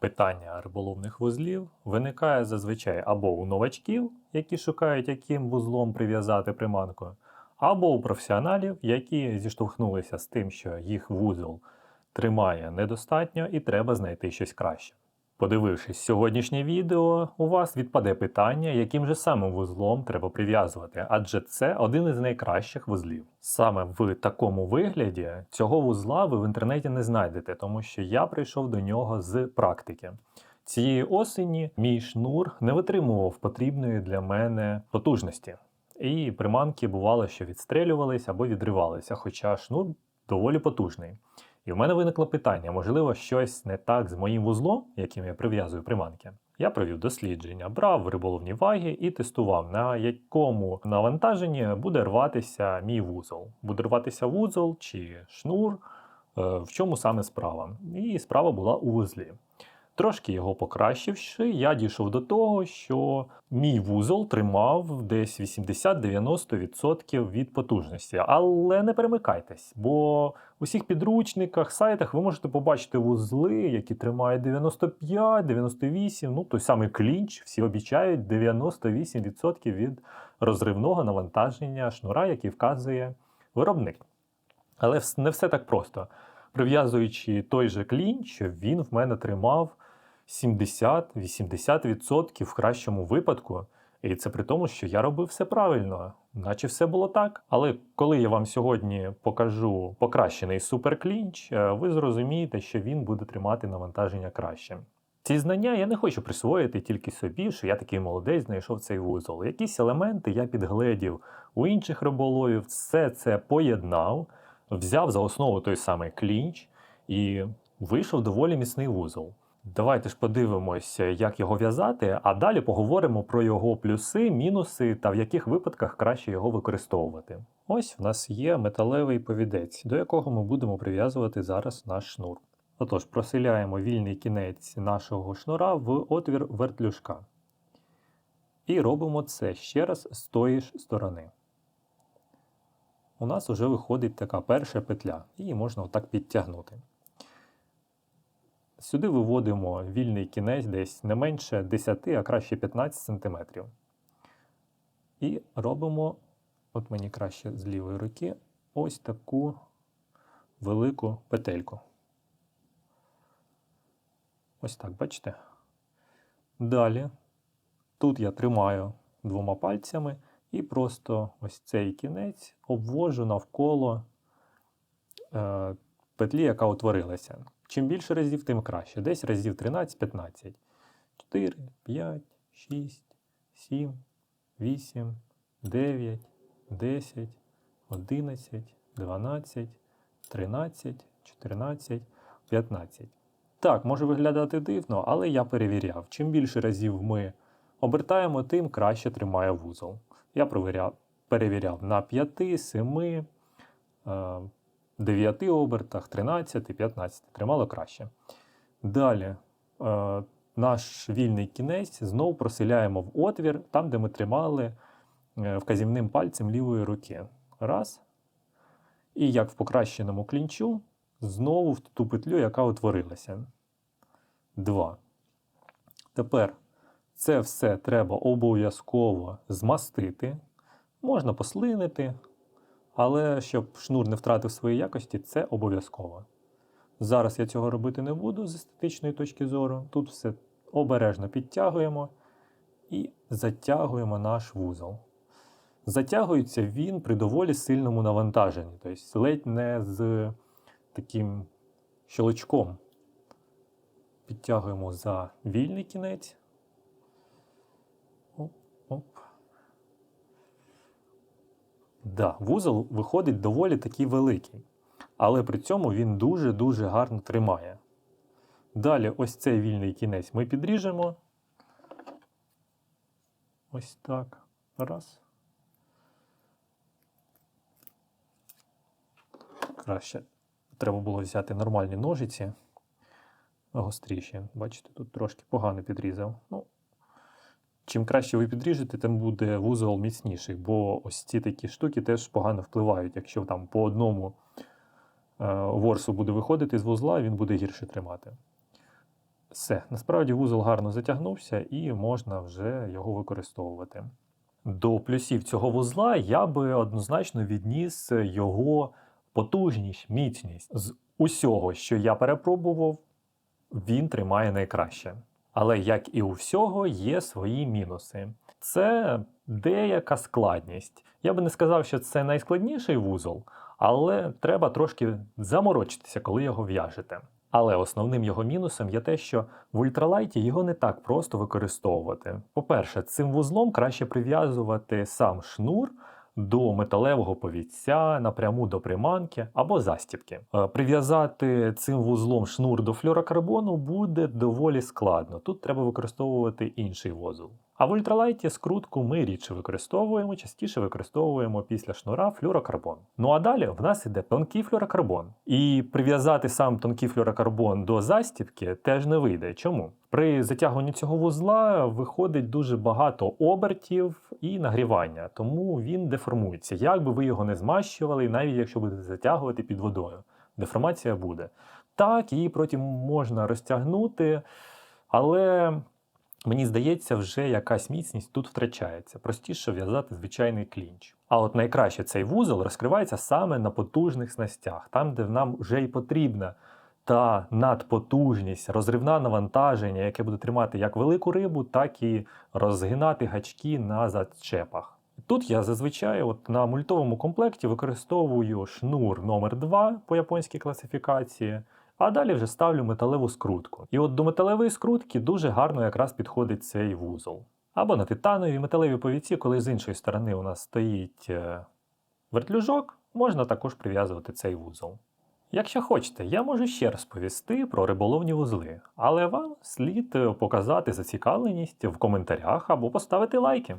Питання риболовних вузлів виникає зазвичай або у новачків, які шукають, яким вузлом прив'язати приманку, або у професіоналів, які зіштовхнулися з тим, що їх вузол тримає недостатньо і треба знайти щось краще. Подивившись сьогоднішнє відео, у вас відпаде питання, яким же самим вузлом треба прив'язувати, адже це один із найкращих вузлів. Саме в такому вигляді цього вузла ви в інтернеті не знайдете, тому що я прийшов до нього з практики. Цієї осені мій шнур не витримував потрібної для мене потужності. І приманки бувало, що відстрелювались або відривалися, хоча шнур доволі потужний. І в мене виникло питання: можливо, щось не так з моїм вузлом, яким я прив'язую приманки. Я провів дослідження, брав риболовні ваги і тестував, на якому навантаженні буде рватися мій вузол. Буде рватися вузол чи шнур, е, в чому саме справа. І справа була у вузлі. Трошки його покращивши, я дійшов до того, що мій вузол тримав десь 80-90% від потужності. Але не перемикайтесь, бо в усіх підручниках, сайтах ви можете побачити вузли, які тримають 95, 98, ну той самий клінч, всі обіцяють 98% від розривного навантаження шнура, який вказує виробник. Але не все так просто. Прив'язуючи той же клінч, він в мене тримав 70-80% в кращому випадку. І це при тому, що я робив все правильно, наче все було так. Але коли я вам сьогодні покажу покращений суперклінч, е, ви зрозумієте, що він буде тримати навантаження краще. Ці знання я не хочу присвоїти тільки собі, що я такий молодець знайшов цей вузол. Якісь елементи я підгледів у інших риболовів, все це поєднав, взяв за основу той самий клінч і вийшов доволі міцний вузол. Давайте ж подивимося, як його в'язати, а далі поговоримо про його плюси, мінуси та в яких випадках краще його використовувати. Ось в нас є металевий повідець, до якого ми будемо прив'язувати зараз наш шнур. Отож, проселяємо вільний кінець нашого шнура в отвір вертлюжка. І робимо це ще раз з тої ж сторони. У нас вже виходить така перша петля, її можна отак підтягнути. Сюди виводимо вільний кінець десь не менше 10, а краще 15 см. І робимо, от мені краще з лівої руки, ось таку велику петельку. Ось так, бачите? Далі, тут я тримаю двома пальцями і просто ось цей кінець обвожу навколо е, петлі, яка утворилася. Чим більше разів, тим краще. Десь разів 13-15. 4, 5, 6, 7, 8, 9, 10, 11, 12, 13, 14, 15. Так, може виглядати дивно, але я перевіряв. Чим більше разів ми обертаємо, тим краще тримає вузол. Я перевіряв на 5, 7, е, 9 обертах, 13, 15. Тримало краще. Далі е, наш вільний кінець знову проселяємо в отвір, там, де ми тримали е, вказівним пальцем лівої руки. Раз. І як в покращеному клінчу, знову в ту петлю, яка утворилася. Два. Тепер це все треба обов'язково змастити. Можна послинити, але щоб шнур не втратив свої якості, це обов'язково. Зараз я цього робити не буду з естетичної точки зору. Тут все обережно підтягуємо і затягуємо наш вузол. Затягується він при доволі сильному навантаженні, тобто ледь не з таким щелчком. Підтягуємо за вільний кінець. Да, вузол виходить доволі такий великий, але при цьому він дуже-дуже гарно тримає. Далі, ось цей вільний кінець ми підріжемо. Ось так. Раз. Краще треба було взяти нормальні ножиці. Гостріші. Бачите, тут трошки погано підрізав. Ну, чим краще ви підріжете, тим буде вузол міцніший, бо ось ці такі штуки теж погано впливають. Якщо там по одному е, ворсу буде виходити з вузла, він буде гірше тримати. Все, насправді вузол гарно затягнувся і можна вже його використовувати. До плюсів цього вузла я би однозначно відніс його потужність, міцність. З усього, що я перепробував, він тримає найкраще. Але як і у всього, є свої мінуси. Це деяка складність. Я би не сказав, що це найскладніший вузол, але треба трошки заморочитися, коли його в'яжете. Але основним його мінусом є те, що в ультралайті його не так просто використовувати. По-перше, цим вузлом краще прив'язувати сам шнур до металевого повідця напряму до приманки або застібки. Е, Прив'язати цим вузлом шнур до флюрокарбону буде доволі складно. Тут треба використовувати інший вузол. А в ультралайті скрутку ми рідше використовуємо, частіше використовуємо після шнура флюрокарбон. Ну а далі в нас іде тонкий флюрокарбон. І прив'язати сам тонкий флюрокарбон до застібки теж не вийде. Чому? При затягуванні цього вузла виходить дуже багато обертів і нагрівання, тому він деформується. Як би ви його не змащували, навіть якщо будете затягувати під водою, деформація буде. Так, її потім можна розтягнути, але мені здається, вже якась міцність тут втрачається. Простіше в'язати звичайний клінч. А от найкраще цей вузол розкривається саме на потужних снастях, там, де нам вже й потрібна та надпотужність, розривна навантаження, яке буде тримати як велику рибу, так і розгинати гачки на зачепах. Тут я зазвичай от на мультовому комплекті використовую шнур номер 2 по японській класифікації, а далі вже ставлю металеву скрутку. І от до металевої скрутки дуже гарно якраз підходить цей вузол. Або на титановій металевій повідці, коли з іншої сторони у нас стоїть е, вертлюжок, можна також прив'язувати цей вузол. Якщо хочете, я можу ще розповісти про риболовні вузли, але вам слід е, показати зацікавленість в коментарях або поставити лайки.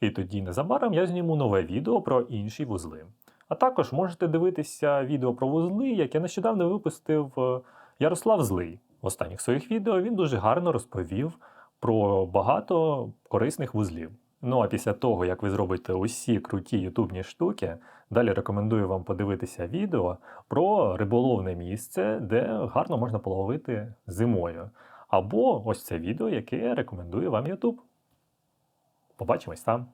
І тоді незабаром я зніму нове відео про інші вузли. А також можете дивитися відео про вузли, яке нещодавно випустив е, Ярослав Злий. В останніх своїх відео він дуже гарно розповів про багато корисних вузлів. Ну а після того, як ви зробите усі круті ютубні штуки, далі рекомендую вам подивитися відео про риболовне місце, де гарно можна половити зимою. Або ось це відео, яке рекомендує вам YouTube. Побачимось там.